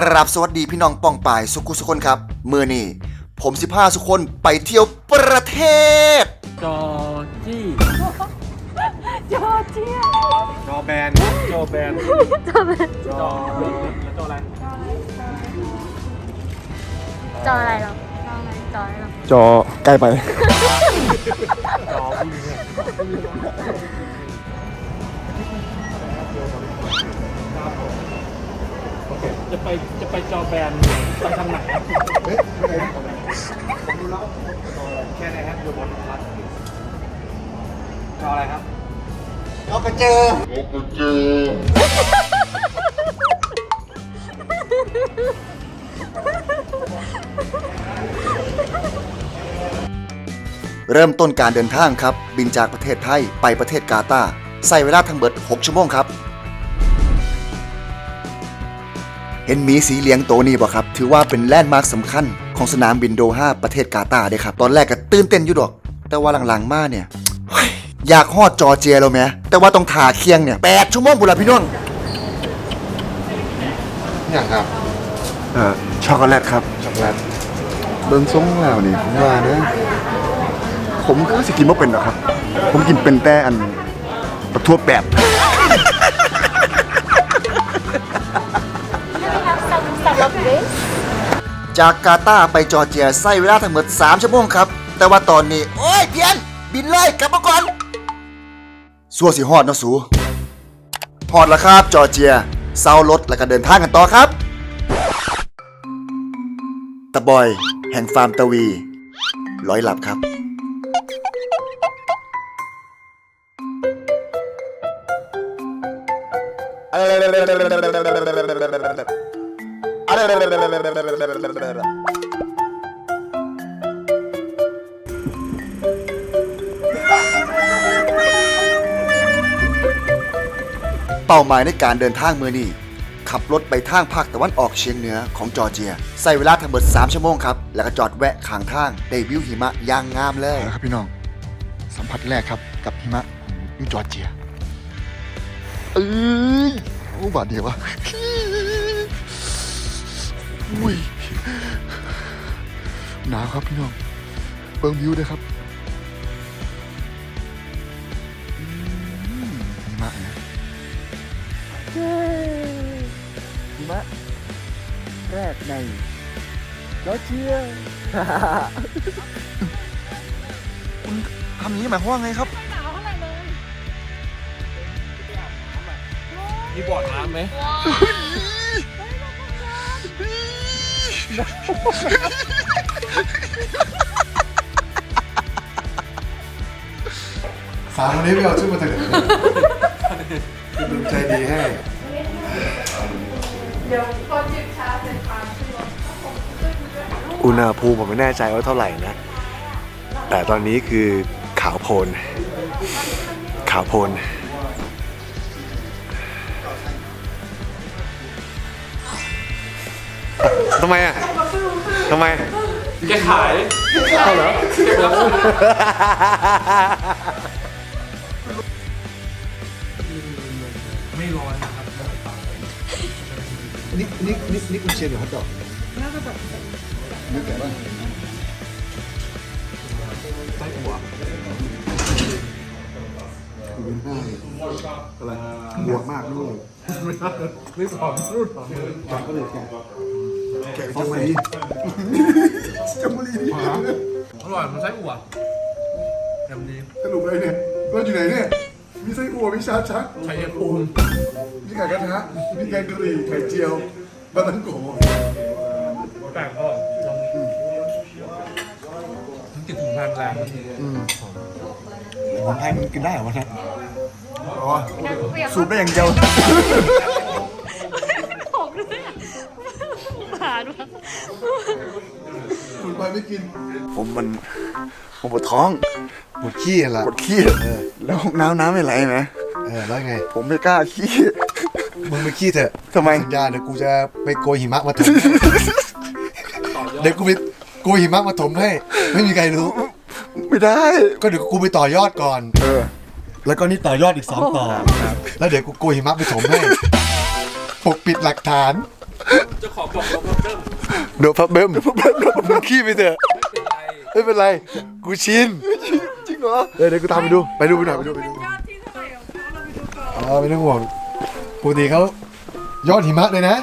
ราบสวัสดีพี่น้องป้องปายสุขุสุคนครับมือนี่ผมสิพาสุคนไปเที่ยวประเทศ จอจี้จอเจียจอแบนจอแบนจอจอแล้วจออะไรจออะไรหรอจออะไรจออะไรหรอจอใกล้ไปจอ จะไปจะไปจอแบนไปทางไหนอะแค่ไหนครับอยู่บนรัดจออะไรครับเราไปเจอเริ่มต้นการเดินทางครับ บินจากประเทศไทยไปประเทศกาตาร์ใส่เวลาทั้งเบิด 6 ชั่วโมงครับ เห็นหมีสีเหลียงโตวนี้บ่ครับ ถือว่าเป็นแลนด์มาร์คสำคัญของสนามบินโดฮาประเทศกาตาร์เด้ครับ ตอนแรกก็ตื่นเต้นอยู่ดอก แต่ว่าหลังๆมาเนี่ยเฮ้ยอยากฮอดจอร์เจียแล้วแหมแต่ว่าต้องถ่าเคียงเนี่ยแปดชั่วโมงบุนละพี่น้องอย่างครับเอ่อช็อกโกแลตครับ ช็อกโกแลตเบิ้งทรงแล้วนี่ผมว่านะ ผมก็สิกินบ่เป็นหรอกครับ ผมกินเป็นแต่อันประทั่วแปบ จากกาตาไปจอร์เจียใช้เวลาทั้งหมด 3 ชั่วโมงครับ แต่ว่าตอนนี้ โอ้ยเพียน บินเลยกลับมาก่อนสัวสิฮอดเนาะสูฮอดแล้วครับจอร์เจียเซารถแล้วก็เดินทางกันต่อครับตะบอย แห่งฟาร์มตะวี ร้อยหลับครับ เป้าหมายในการเดินทางมือนี้ ขับรถไปทางภาคตะวันออกเฉียงเหนือของจอร์เจีย ใส่เวลาทั้งหมด 3 ชั่วโมงครับ แล้วก็จอดแวะข้างทางได้วิวหิมะอย่างงามเลย ครับพี่น้อง สัมผัสแรกครับกับหิมะอยู่จอร์เจีย เอ้ยโอ้บาดเดียววะ อุ้ยหนาวครับพี่น้องเบิ่งวิวด้วยครับอืมหิมะนะหิมะแรกในจอร์เจียคุณทำอย่างนี้หมายความว่าไงครับมีบ่อน้ำไหม สามวันนี้ไม่เอาชื่อมาจากไหนคุณลุงใจดีให้อุณหภูมิผมไม่แน่ใจว่าเท่าไหร่นะ แต่ตอนนี้คือขาวโพลน ขาวโพลน ทำไมอะ ทำไม แกขายเข้าเหรอเก็บแล้วไม่ร้อนนะครับนี่นี่นี่นี่คุณเชียร์หรือฮอตดอกนึกแต่ว่าไส้อั่วคุณเป็นหน้าอะไรบวกมากด้วยไม่สอนรุ่นสอนจับก็เลยแกะ แกะจังมาดีจังมาดีนี่อร่อยมันไส้อั่วยำดีสรุปเลยเนี่ยเราอยู่ไหนเนี่ยมีไส้อั่วมีชาชักชัยภูมิมีไก่กระทะมีแกงกะหรี่ไข่เจียวบะตังโกแปลกก็ลองทั้งกลิ่นถึงทานแรงของไทยมันกินได้เหรอวะเนี่ยอ๋อสูบได้อย่างเดียวะสูบไปไม่กิน ผมมันผมปวดท้องหมดขี้ละปวดขี้แล้วห้องน้ำน้ำไม่ไหลไหมเออแล้วไง ผมไม่กล้าขี้มึงไปขี้เถอะทำไมสัญญาเดี๋ยวกูจะไปโกยหิมะมาถมให้เดี๋ยวกูไปโกยหิมะมาถมให้ ไม่มีใครรู้ ไม่ได้ ก็เดี๋ยวกูไปต่อยอดก่อน เออ แล้วก็นี่ต่อยอดอีกสองต่อ แล้วเดี๋ยวกูโกยหิมะไปถมให้ ปกปิดหลักฐานเจ้าของบอกเรา เริ่มโดนพับเบิ้มมึงขี้ไปเถอะไม่เป็นไร กูชิน จริงเหรอเออเดี๋ยวกูตามไปดู ไปดูไปหน่อยไปดูไปดูอ๋อไม่ต้องห่วงปกติเขายอดหิมะเลยนะ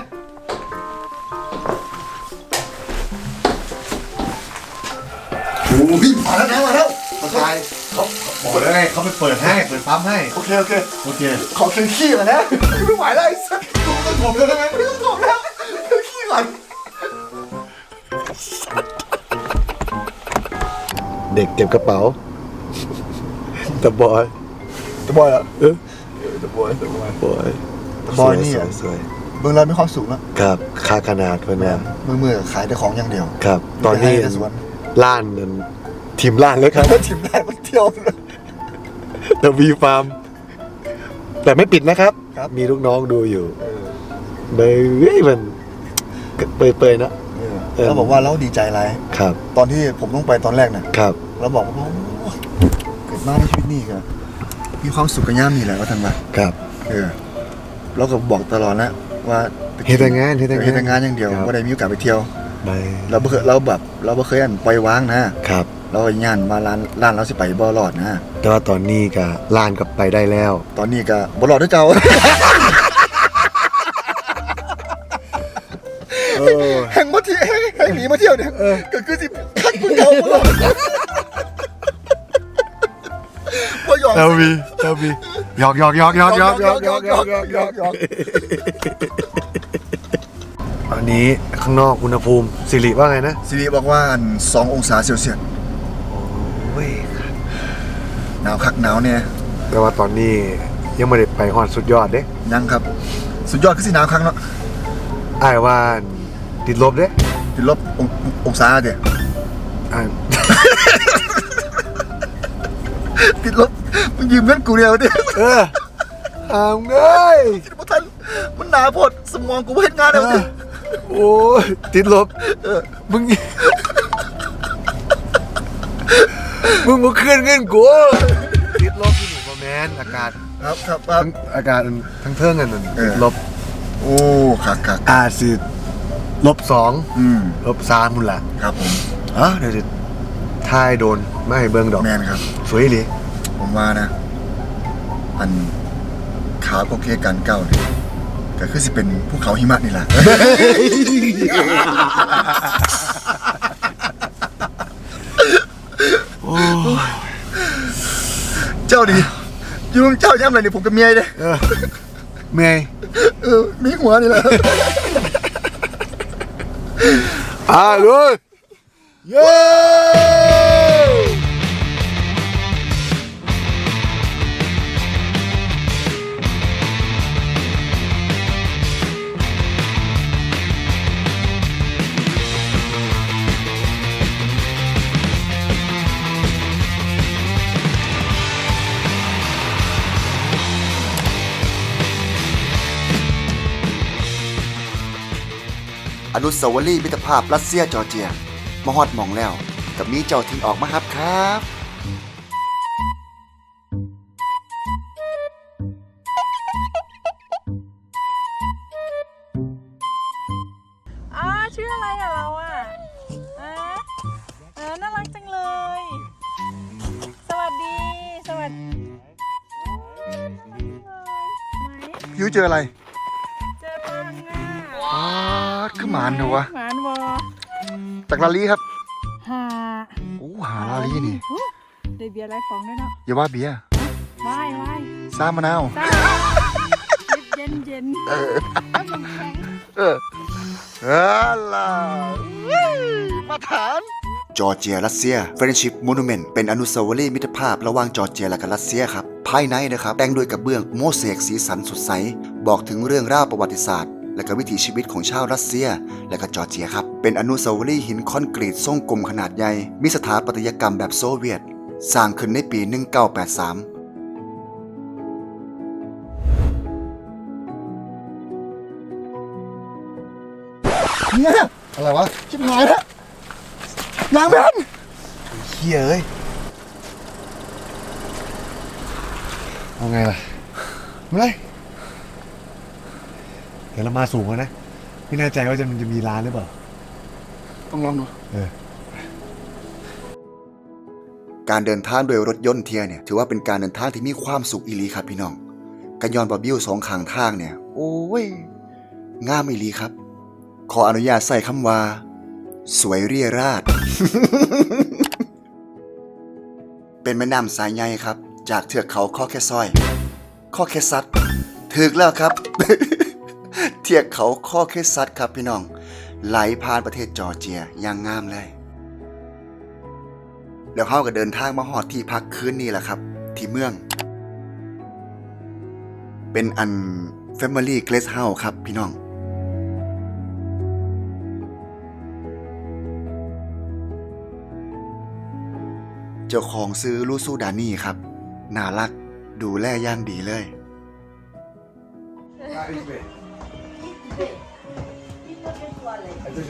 โอ้ยมาแล้วนะมาแล้วเขาชายเขาบอกแล้วไงเขาไปเปิดให้ เปิดปั๊มให้ โอเคโอเค โอเค ขอเครื่องขี้ก่อนนะ ไม่ไหวแล้วไอ้สัสกูต้องถมแล้วใช่ไหมไม่ต้องถมแล้วเครื่องขี้ก่อน เด็กเก็บกระเป๋าแต่บอย ตะบอยเหรอเออตะบอยตะบอย บอยบอยนี่สอะวยสวยเมืองเรามีความสุขแล้วครับค่าขนาดเพื่อนนะมือมือขายแต่ของอย่างเดียว ครับ ตอนนี้ไปให้ในสวน ล้านนั่นทีมล้านแล้วครับถ้าทีมได้มันเที่ยวเลยเดวีฟาร์มแต่ไม่ปิดนะครับ ครับ มีลูกน้องดูอยู่เบยมันเปยๆนะเออ แล้วบอกว่าเราดีใจอะไร ครับ ตอนที่ผมต้องไปตอนแรกน่ะครับ เราบอกว่าโอ้เกิดมาในชีวิตนี่ก็มีความสุขกับย่ามนี่แหละว่าทันว่าครับเออเราก็บอกตลอดนะว่าเฮ็ดแต่งานเฮ็ดแต่งานเฮ็ดแต่งานอย่างเดียวครับ ว่าได้มีโอกาสไปเที่ยว ไปเราบ่เคยเราแบบเราบ่เคยอันปล่อยวางนะ ครับ เราก็ย่านมาร้านร้านเราสิไปบ่รอดนะ แต่ว่าตอนนี้ก็ล้านกับไปได้แล้ว ตอนนี้ก็บ่รอดเด้อเจ้า เออ แห่งมาเที่ยวแห่งแห่งหนีมาเที่ยวเนี่ยก็คือสิคักกูเก่าบ่รอด เจ้าวีเจ้าวีหยอกหยอกหยอกหยอกหยอกหยอกหยอกหยอกหยอกหยอกหยอกอันนี้ข้างนอกอุณหภูมิสิริว่าไงนะสิริบอกว่าอัน2องศาเซลเซียสโอ้ยหนาวคักหนาวเนี่ยแต่ว่าตอนนี้ยังไม่ได้ไปฮอดสุดยอดเด้ยังครับ สุดยอดคือสิหนาวคักเนาะอ้ายว่าติดลบเด้ติดลบององศาเด้อ่าติดลบ มึงยืมเงินกูเดียวเด้เอออามเงยคิดว่าทันมันหนาโพดสมองกูบ่เฮ็ดงานแล้วเด้โอ้ยติดลบมึง มึงมาคืนเงินกูติดลบที่หนูประแมนอากาศครับครับครับ ทั้งอากาศมันทั้งเทิงกันนั่นเออ ติดลบโอ้คักคักอาจสิลบสองอืมลบสามมุนละครับผมอ๋อเดี๋ยวจะทายโดนไม่ให้เบิ่งดอก แมนครับ สวยเลย ผมว่านะ อันขาวก็เคกันเก้าเนี่ยก็คือสิเป็นภูเขาหิมะนี่แหละเจ้าดิอยุ่งเจ้าย่ำอะไรเนี่ยผมกับเมียเด้เออเมอยเออมีหัวนี่แหละอ่าเลยเย้ นุสาวรีย์มิตรภาพรัสเซียจอร์เจียมาฮอดหมองแล้วกับมีเจ้าทิ้งออกมาครับครับอ้าชื่ออะไรอะเราอะอ่าเออน่ารักจังเลย สวัสดี สวัสดีไหมพิวเจออะไร เจอปังอะอ้าดคือ หมานเถอะวะหมานวอจากลาลีครับหาโอ้หาลาลีนี่หูได้เบียร์ไรฟองด้วยเนาะอย่าว่าเบียร์ว่ายว่ายซามะนาวซ่าเย็นเย็นเออน้ำมันแข็งเออเออล่ะมาฐานจอร์เจียรัสเซีย Friendship Monument เป็นอนุสาวรีย์มิตรภาพระหว่างจอร์เจียและก็รัสเซียครับ ภายในนะครับแต่งด้วยกระเบื้องโมเสกสีสันสดใส บอกถึงเรื่องราวประวัติศาสตร์ และก็วิถีชีวิตของชาวรัสเซีย และก็จอร์เจียครับ เป็นอนุสาวรีย์หินคอนกรีตทรงกลมขนาดใหญ่ มีสถาปัตยกรรมแบบโซเวียต สร้างขึ้นในปี 1983เนี่ยอะไรวะ ชิบหายแล้วยางแบนเฮียเอ้ยเอาไงล่ะไม่ได้ ยวเรามาสูงแล้วนะ ไม่แน่ใจว่าจะมันจะมีร้านหรือเปล่า ต้องลองดูเออ การเดินทางโดยรถยนต์เทียเนี่ยถือว่าเป็นการเดินทางที่มีความสุขอีหลีครับพี่น้องกันยอนบาบิวสองข้างทางเนี่ย โอ้ยงามอีหลีครับ ขออนุญาตใส่คำว่า สวยเรียราด เป็นแม่น้ำสายใหญ่ครับ จากเทือกเขาข้อแค่ซ้อยข้อแค่ซัดถึกแล้วครับ เทือกเขาข้อแค่ซัดครับพี่น้อง ไหลผ่านประเทศจอร์เจียอย่างงามเลย แล้วเขาก็เดินทางมาหอดที่พักคืนนี้แหละครับ ที่เมือง เป็นอัน Family Guest House ครับพี่น้องเจ้าของซื้อลูซูดานี่ครับ น่ารัก ดูแลย่างดีเลย Super.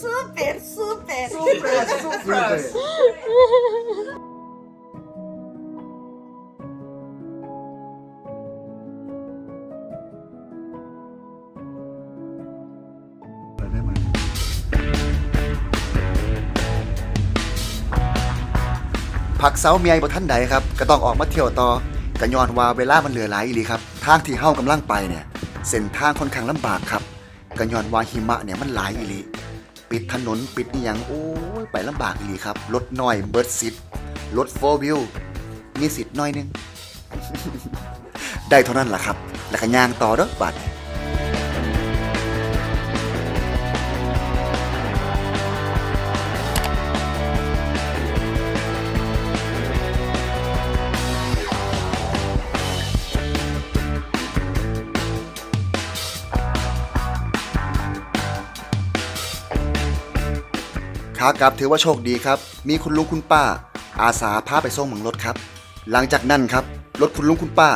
Super, super. Pada ได้ไหมผักเสาเมียบ่ท่านใดครับ ก็ต้องออกมาเที่ยวต่อกันย้อนว่าเวลามันเหลือหลายอีหลีครับ ทางที่เฮากำลังไปเนี่ยเส้นทางค่อนข้างลำบากครับกันยอนว่าหิมะเนี่ยมันหลายอีหลีปิดถนนปิดอีหยังโอ้ยไปลำบากอีหลีครับรถน้อยเบิร์ดซิดรถโฟวิวมีสิทธิ์น้อยหนึง ได้เท่านั้นแหละครับ แล้วก็ย่างต่อเด้อบาดนี้ ขากลับถือว่าโชคดีครับ มีคุณลุงคุณป้า อาสาพาไปส่งเมืองรถครับ หลังจากนั้นครับรถคุณลุงคุณป้า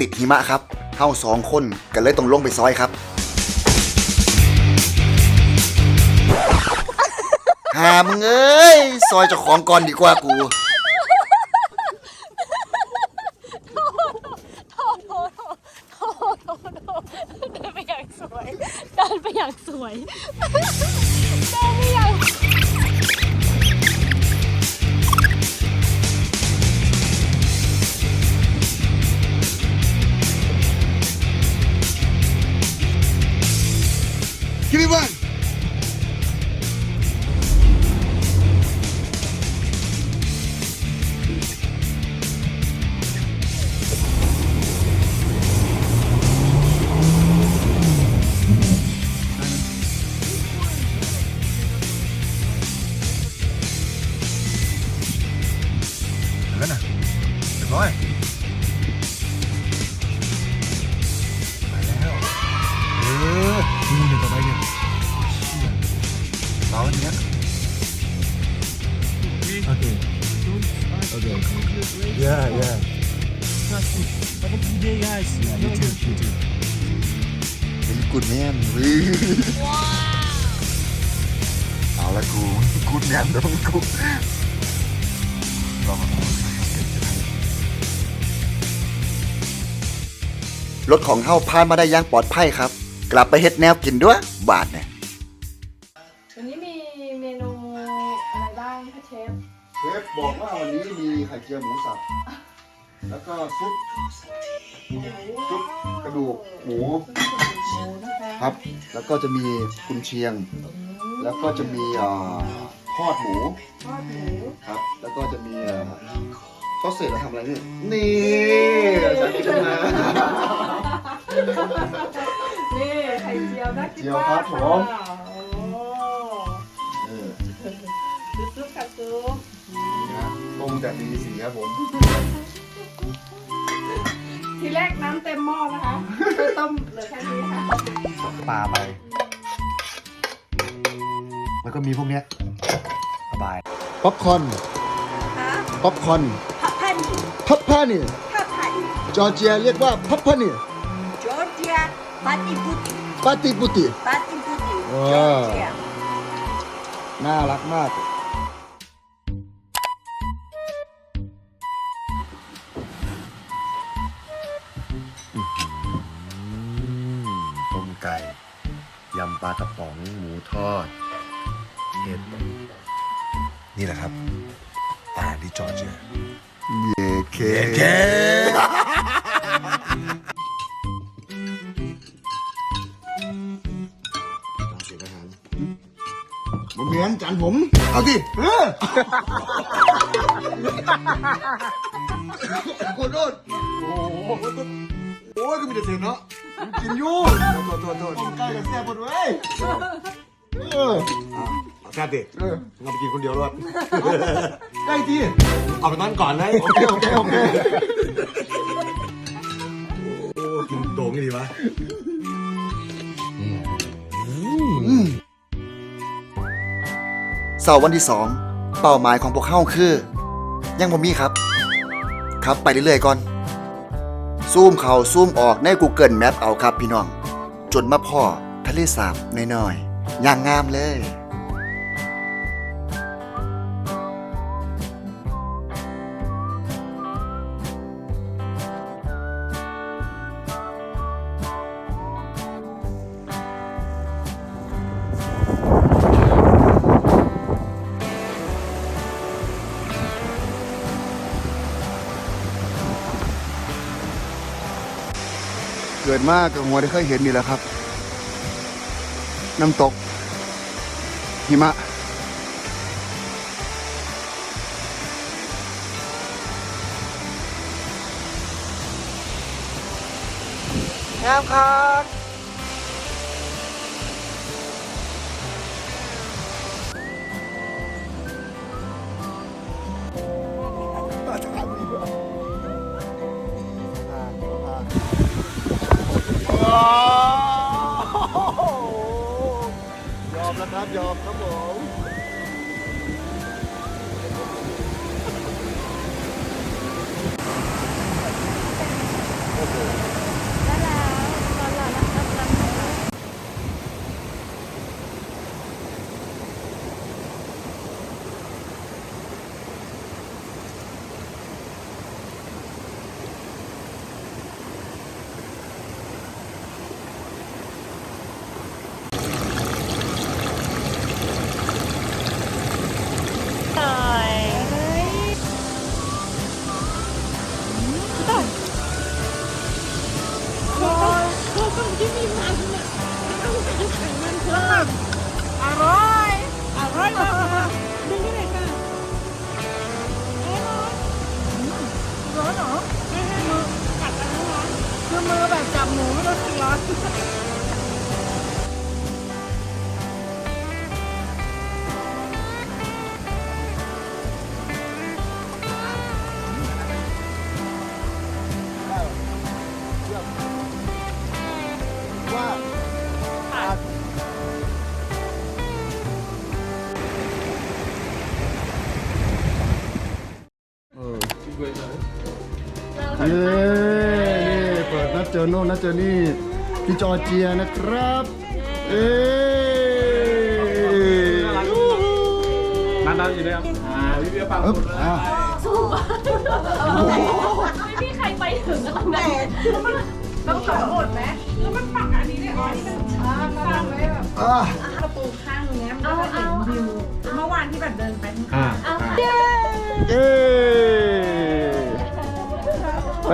ติดหิมะครับเฮาสองคนก็เลยต้องลงไปซอยครับหามึงเอ้ยซอยเจ้าของก่อนดีกว่ากูเดินไปอย่างสวยเดินไปอย่างสวยเดินไปอย่าง ถของเฮาผ่านมาได้อย่างปลอดภัยครับ กลับไปเฮ็ดแนวกินด้วยบาทเนี่ยวันนี้มีเมนูอะไรบ้างคะเชฟ เชฟบอกว่าวันนี้มีไข่เจียวหมูสับ แล้วก็ซุปซุปกระดูกหมูหมูนะคะครับ แล้วก็จะมีกุนเชียง แล้วก็จะมีอ่าทอดหมูทอดหมูครับ แล้วก็จะมีอ่าซอสเสร็จแล้วทำอะไรนี่นี่ฉันคิดมา นี่ไข่เจียวน่ากินเจียวมากครับผมค่ะโอ้เออซุปกับซุปนี่นะต้มจากดีสีครับผมทีแรกน้ำเต็มหม้อนะคะไปต้มเหลือแค่นี้ค่ะปลาไป แล้วก็มีพวกเนี้ยสบาย ป๊อปคอร์นป๊อปคอร์น Papani. พับผ้านี่ Papani. จอร์เจียเรียกว่าพับผ้านี่ Georgia. Pati putih, ปาติปุติ pati putih. Wow. Georgia. น่ารักมาก ต้มไก่ ยำปลากระป๋องหมูทอดเห็ดนี่แหละครับอาหารที่จอร์เจีย เยเคเคผมเมีย ผม เอาสิเออขอโทษโอ้โหโอ้ยก็มีแต่เสียงเนาะกินอยู่โทษโทษโทษใกล้กับแซ่บหมดเว้ยเออแซ่บดิเออเราไปกินคนเดียวรอดใกล้ที่เอาไปนอนก่อนเลยโอเคโอเคโอเคโอ้กินโด่งดีวะ เสาร์วันที่สองเป้าหมายของพวกเข้าคือ ยังบ่มีครับ ครับไปเรื่อยๆก่อน ซูมเขาซูมออกใน Google Map เอาครับพี่น้อง จนมาพ่อทะเลสาบน้อยๆอย่างงามเลย กิดมากกับหัวได้เคยเห็นนี่แหละครับ น้ำตก หิมะ งามครับ ยอมครับผม จอโน่นนัดเจอนี่ที่จอร์เจียนะครับ เอ้นั่นนั่นอยู่เลยครับอ่าพี่เบียร์ฟังอึ๊บอะไม่มีใครไปถึงตรงนั้นต้องสองหมดไหมแล้วมันปักอันนี้เนี่ยอ๋อนี่มันตั้งไว้แบบอะ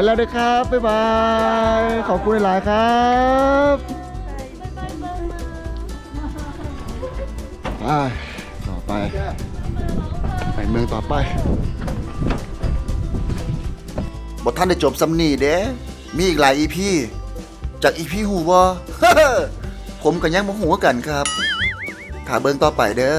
แล้วนะครับ บ๊ายบาย ขอบคุณหลายๆครับไปต่อไป ไปเมืองต่อไปบทท่านได้จบสำนีเด้มีอีกหลายอีพีจากอีพีหูวอผมกับยังบ่หูกันครับ ถ้าเบิ่งต่อไปเด้อ